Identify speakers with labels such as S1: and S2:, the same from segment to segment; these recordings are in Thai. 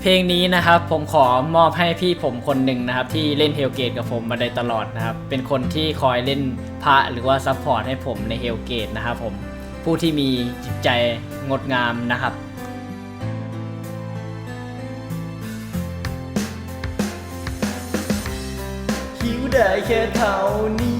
S1: เพลงนี้นะครับผมขอมอบให้พี่ผมคนหนึ่งนะครับที่เล่นเฮลเกตกับผมมาโดยตลอดนะครับเป็นคนที่คอยเล่นพระหรือว่าซัพพอร์ตให้ผมในเฮลเกตนะครับผมผู้ที่มีจิตใจงดงามนะครับ
S2: หิวได้แค่เท่านี้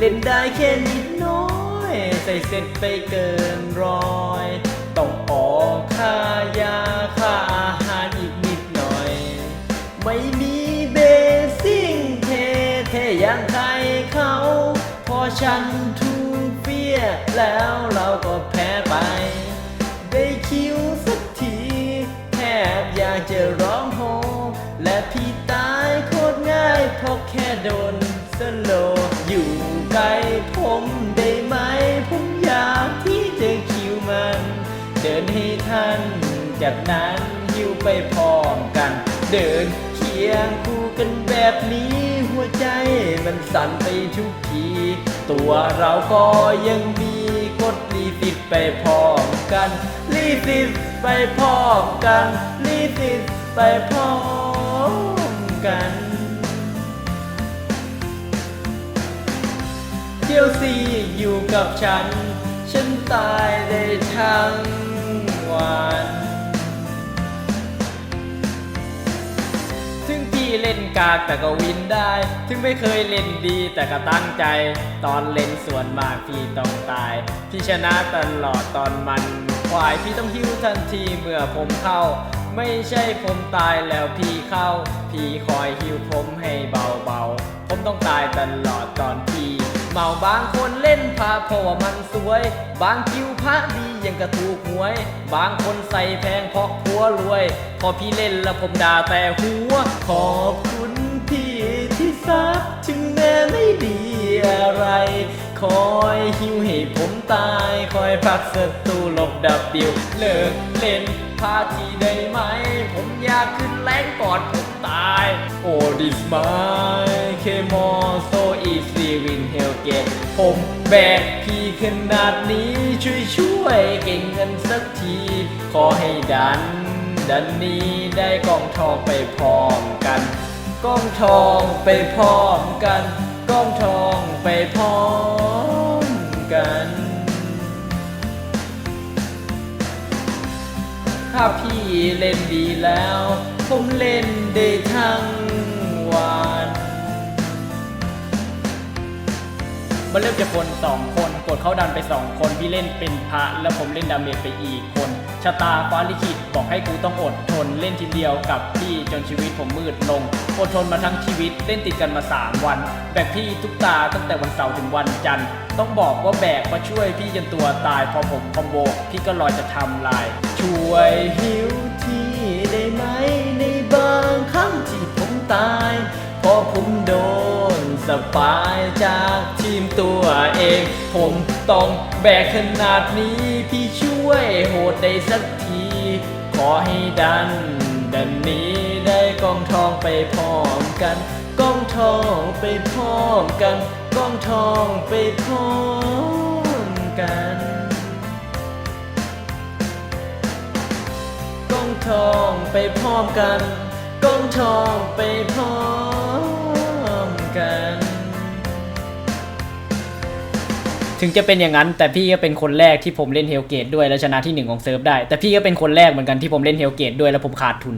S2: เล่นได้แค่นิดน้อย ใส่เสร็จไปเกินร้อย ต้องออกค่ายาค่าอาหารอีกนิดหน่อย ไม่มีเบสิ่งเทเทอย่างใครเขา พอฉันทูเฟียแล้วเราก็แพ้ไป ได้คิวสักทีแทบอยากจะร้องโฮและพี่ตายโคตรง่ายเพราะแค่โดน จากนั้นหิวไปพร้อมกัน เดินเคียงคู่กันแบบนี้ หัวใจมันสั่นไปทุกที ตัวเราก็ยังมีกดรีสิตไปพร้อมกันรีสิตไปพร้อมกันรีสิตไปพร้อมกันเที่ยวซีอยู่กับฉัน ฉันตายได้ทั้งวัน กากแต่ก็วินได้ ถึงไม่เคยเล่นดีแต่ก็ตั้งใจ ตอนเล่นส่วนมากพี่ต้องตาย พี่ชนะตลอดตอนมันควายพี่ต้องหิ้วทันทีเมื่อผมเข้า ไม่ใช่ผมตายแล้วพี่เข้า พี่คอยหิ้วผมให้เบาๆ ผมต้องตายตลอดตอนพี่เมาบางคนเล่นพาเพราะว่ามันสวย บางคิวพระดียังกระถูกหวย บางคนใส่แพงเพราะผัวรวย พอพี่เล่นแล้วผมด่าแต่หัวขอบคุณ คอยหิวให้ผมตายคอยพักศัตรูหลบดับบิวเลิกเล่นพาทีได้ไหม ผมอยากขึ้นแรงก่อนผมตาย โอ้ this my k m o so easy win hell gate ผมแบกพี่ขนาดนี้ช่วยช่วยเก่งกันสักที ขอให้ดัน ดันนี้ได้กองทองไปพร้อมกันกองทองไปพร้อมกันกองทองไปพร้อม ถ้าพี่เล่นดีแล้ว ผมเล่นได้ทั้งวัน
S1: มันเริ่มจากคนสองคน กดเขาดันไปสองคน พี่เล่นเป็นพระแล้วผมเล่นดาเมจไปอีกคน ชะตาฟ้าลิขิตบอกให้กูต้องอดทนเล่นทีเดียวกับพี่จนชีวิตผมมืดลง อดทนมาทั้งชีวิตเล่นติดกันมา 3 วัน แบกพี่ทุกตาตั้งแต่วันเสาร์ถึงวันจันทร์ต้องบอกว่าแบกมาช่วยพี่จนตัวตายพอผมคอมโบพี่ก็รอจะทำลาย
S2: ช่วยหิวที่ได้ไหมในบางครั้งที่ผมตายพราะผม สปายจากทีมตัวเอง ผมต้องแบกขนาดนี้พี่ช่วยโหดได้สักที ขอให้ดัน ดันนี้ได้กองทองไปพร้อมกันกองทองไปพร้อมกันกองทองไปพร้อมกันกองทองไปพร้อมกันกองทองไปพร้อม กัน
S1: ถึงจะเป็นอย่างนั้น แต่พี่ก็เป็นคนแรกที่ผมเล่นเฮลเกตด้วยและชนะที่หนึ่งของเซิร์ฟได้ แต่พี่ก็เป็นคนแรกเหมือนกันที่ผมเล่นเฮลเกตด้วยแล้วผมขาดทุน